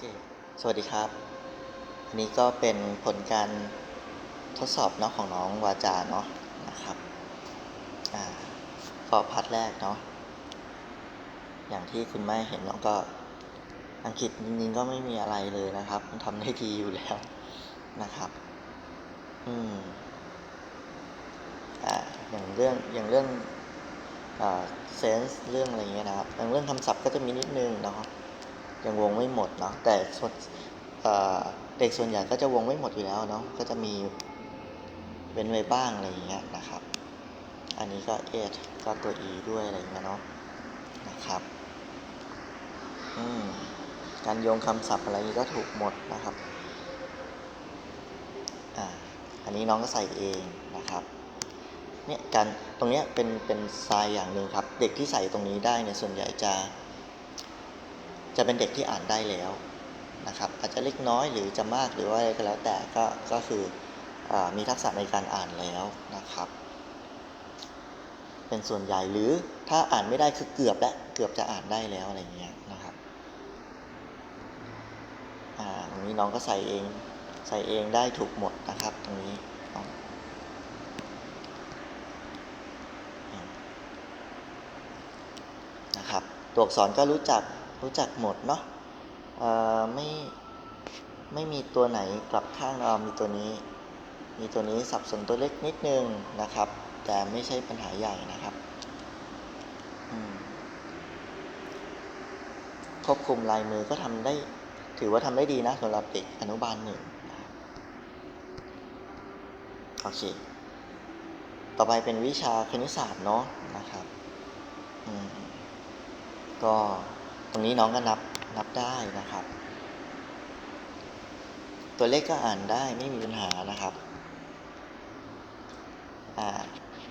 ค สวัสดีครับ อันนี้ก็เป็นผลการทดสอบเนาะของน้องวาจาเนาะนะครับ อ่าก็พัดแรกเนาะ อย่างที่คุณแม่เห็นน้องก็อังกฤษจริงๆก็ไม่มีอะไรเลยนะครับมันทำได้ดีอยู่แล้วนะครับ อืม อ่า อย่างเรื่อง อย่างเรื่องอ่าเซนส์เรื่องอะไรเงี้ยนะครับ อย่างเรื่องคำศัพท์ก็จะมีนิดนึงเนาะ ยังวงไม่หมดเนาะแต่ส่วนเด็กส่วนใหญ่ก็จะวงไม่หมดอยู่แล้วเนาะก็จะมีเว้นไว้บ้างอะไรอย่างเงี้ยนะครับ อันนี้ก็เอทก็ตัว e ด้วยอะไรอย่างเงี้ยเนาะนะครับอืมการโยงคำศัพท์อะไรนี้ก็ถูกหมดนะครับอ่าอันนี้น้องก็ใส่เองนะครับเนี่ยการตรงเนี้ยเป็นเป็นทรายอย่างหนึ่งครับ เด็กที่ใส่ตรงนี้ได้เนี่ยส่วนใหญ่จะ จะเป็นเด็กที่อ่านได้แล้วนะครับอาจจะเล็กน้อยหรือจะมากหรือว่าอะไรก็แล้วแต่ก็ก็คืออมีทักษะในการอ่านแล้วนะครับ เป็นส่วนใหญ่หรือถ้าอ่านไม่ได้คือเกือบและเกือบจะอ่านได้แล้วอะไรเงี้ยนะครับอ่าตรงนี้น้องก็ใส่เองใส่เองได้ถูกหมดนะครับ ตรงนี้นะครับตัวอักษรก็รู้จัก รู้จักหมดเนาะไม่ไม่มีตัวไหนกลับข้างเรามีตัวนี้ มีตัวนี้สับสนตัวเล็กนิดนึงนะครับ แต่ไม่ใช่ปัญหาใหญ่นะครับควบคุมลายมือก็ทำได้ ถือว่าทำได้ดีนะสำหรับเด็กอนุบาลหนึ่งโอเค ต่อไปเป็นวิชาคณิตศาสตร์เนาะนะครับ ก็ ตรงนี้น้องก็นับนับได้นะครับ ตัวเลขก็อ่านได้ไม่มีปัญหานะครับ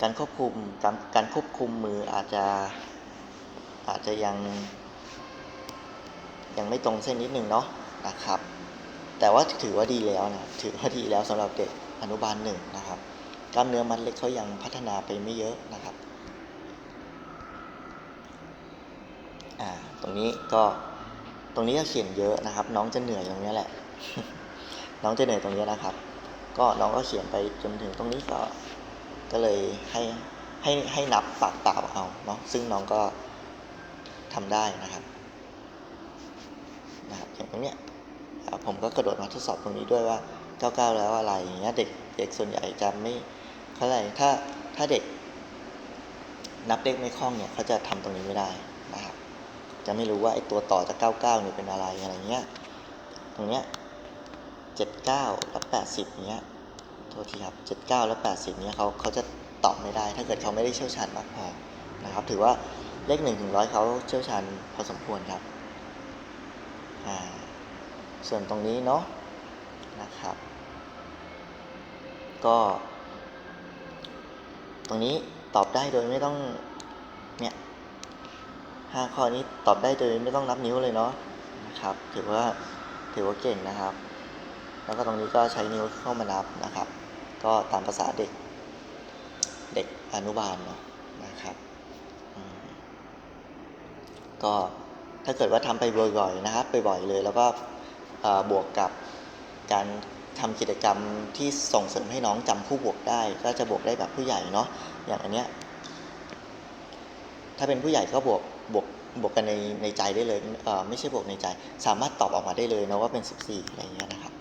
การควบคุมการการควบคุมมืออาจจะอาจจะยัง ยังไม่ตรงเส้นนิดนึงเนาะนะครับ แต่ว่าถือว่าดีแล้วนะถือว่าดีแล้วสำหรับเด็กอนุบาลหนึ่งนะครับ กล้ามเนื้อมัดเล็กเขายังพัฒนาไปไม่เยอะนะครับ อ่าตรงนี้ก็ตรงนี้จะเขียนเยอะนะครับ น้องจะเหนื่อยตรงนี้แหละ น้องจะเหนื่อยตรงนี้นะครับ ก็น้องก็เขียนไปจนถึงตรงนี้ก็ก็เลยให้ให้ให้นับปากเปล่าเอาเนาะซึ่งน้องก็ทำได้นะครับนะครับอย่างตรงเนี้ยผมก็กระโดดมาทดสอบตรงนี้ด้วยว่า99แล้วอะไรอย่างเงี้ยเด็กเด็กส่วนใหญ่จะไม่เขาอะไรถ้าถ้าเด็กนับเลขไม่คล่องเนี่ยเขาจะทำตรงนี้ไม่ได้ จะไม่รู้ว่าไอ้ตัวต่อจาก 99เนี่ยเป็นอะไรอะไรเงี้ย ตรงเนี้ย79 แล้ว80เนี้ย โทษทีครับ 79 และ 80เนี่ยเขาเขาจะตอบไม่ได้ ถ้าเกิดเขาไม่ได้เชี่ยวชาญมากพอนะครับ ถือว่าเลข1ถึง100เขาเชี่ยวชาญพอสมควรครับ อ่า ส่วนตรงนี้เนาะ นะครับ ก็ ตรงนี้ตอบได้โดยไม่ต้อง ห้าข้อนี้ตอบได้โดยไม่ต้องนับนิ้วเลยเนาะนะครับ ถือว่าถือว่าเก่งนะครับ แล้วก็ตรงนี้ก็ใช้นิ้วเข้ามานับนะครับ ก็ตามภาษาเด็ก เด็กอนุบาลเนาะนะครับก็ถ้าเกิดว่าทำไปบ่อยๆนะครับบ่อยๆเลยแล้วก็บวกกับการทำกิจกรรมที่ส่งเสริมให้น้องจำคู่บวกได้ ก็จะบวกได้แบบผู้ใหญ่เนาะอย่างอันเนี้ยถ้าเป็นผู้ใหญ่ก็บวก บวกบวกกันในในใจได้เลยเอ่อไม่ใช่บวกในใจ สามารถตอบออกมาได้เลยนะว่าเป็น 14 อะไรอย่างเงี้ยนะครับ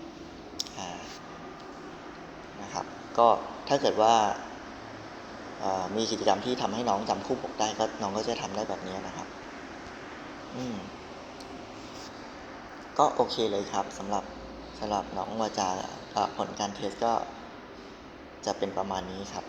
อ่านะครับ ก็ถ้าเกิดว่าอ่ามีกิจกรรมที่ทำให้น้องจำคู่บวกได้ก็น้องก็จะทำได้แบบนี้นะครับ อืมก็โอเคเลยครับสำหรับสำหรับน้องวาจาอ่าผลการเทสก็จะเป็นประมาณนี้ครับ